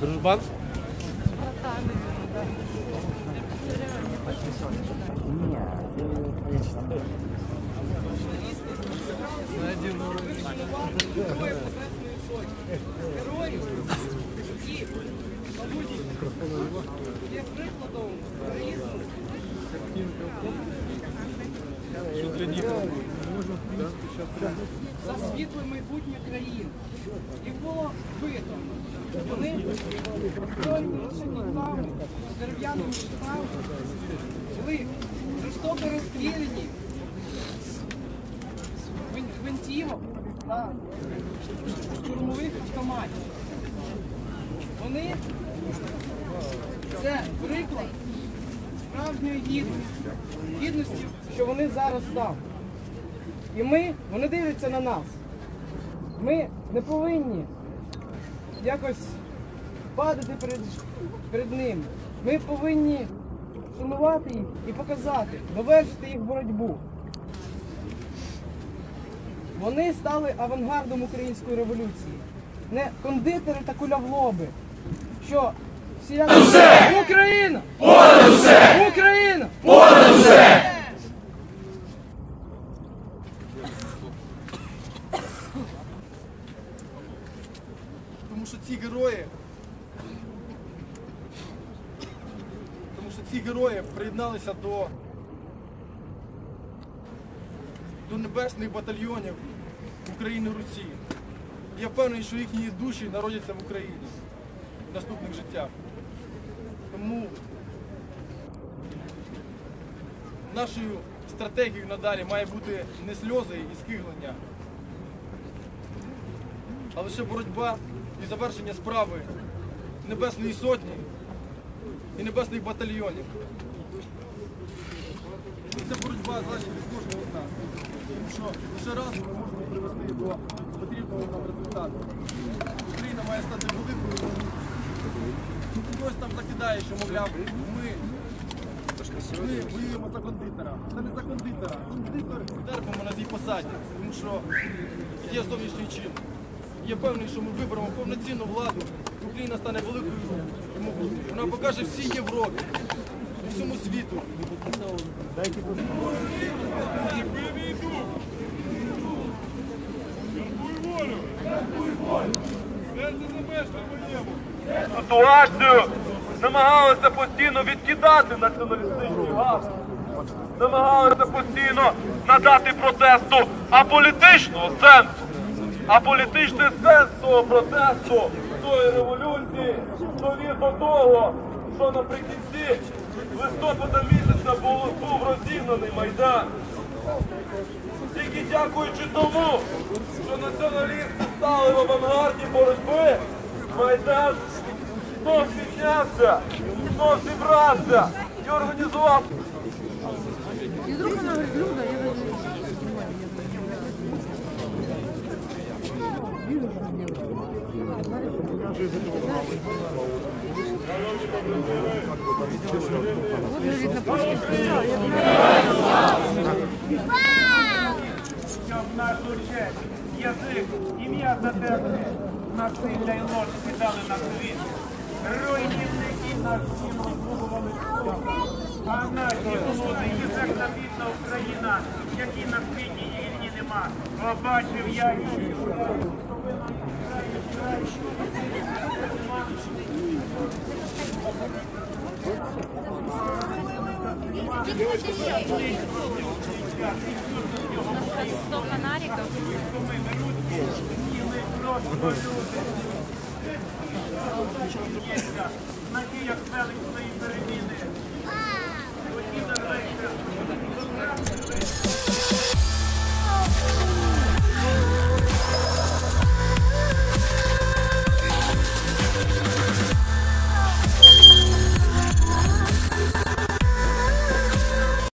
Дружбан? На один уровень. Герой! Лев Рыплодов, за світле майбутнє країн. Їх було вбито. Вони рушниками, з дерев'яними щитами були жорстоко розстріляні з гвинтівок та штурмових автоматів. Вони це приклад справжньої гідності. Гідності, що вони зараз там. І ми, вони дивляться на нас. Ми не повинні якось падати перед, перед ними. Ми повинні шанувати їх і показати, довершити їх боротьбу. Вони стали авангардом української революції. Не кондитери та кулявлоби, що всі Україна! Україна! Тому що ці герої. Тому що ці герої приєдналися до, до небесних батальйонів України Русі. Я впевнений, що їхні душі народяться в Україні в наступних життях. Тому нашою стратегією надалі має бути не сльози і скиглення, а лише боротьба і завершення справи Небесної Сотні і небесних батальйонів. Це боротьба залежить від кожного з нас. Тому що лише разом ми можемо привести до потрібного нам результату. Україна має стати великою. Хтось там закидає, що, мовляв, ми, ми воюємо за кондитера. Це не за кондитера. Кондитер терпимо на цій посаді, тому що є зовнішній чин. Я певний, що ми виберемо повноцінну владу, Україна стане великою. Вона покаже всій Європі, всьому світу. Ситуацію намагалися постійно відкидати націоналістичні гасли, намагалися постійно надати протесту аполітичного сенсу. А політичний сенс того протесту, тої революції, довів до того, що наприкінці листопада місяця був розігнаний Майдан. Тільки дякуючи тому, що націоналісти стали в авангарді боротьби, Майдан знов піднявся, знов зібрався і організував щоб нашу честь, язик, ім'я задерли, насилля й ложь кидали на світ. Руйнівники наш всім розбудували. А наші люди, єзерна бідна Україна, які на світі і вільні нема. Побачив я її. Надія селищної перемоги.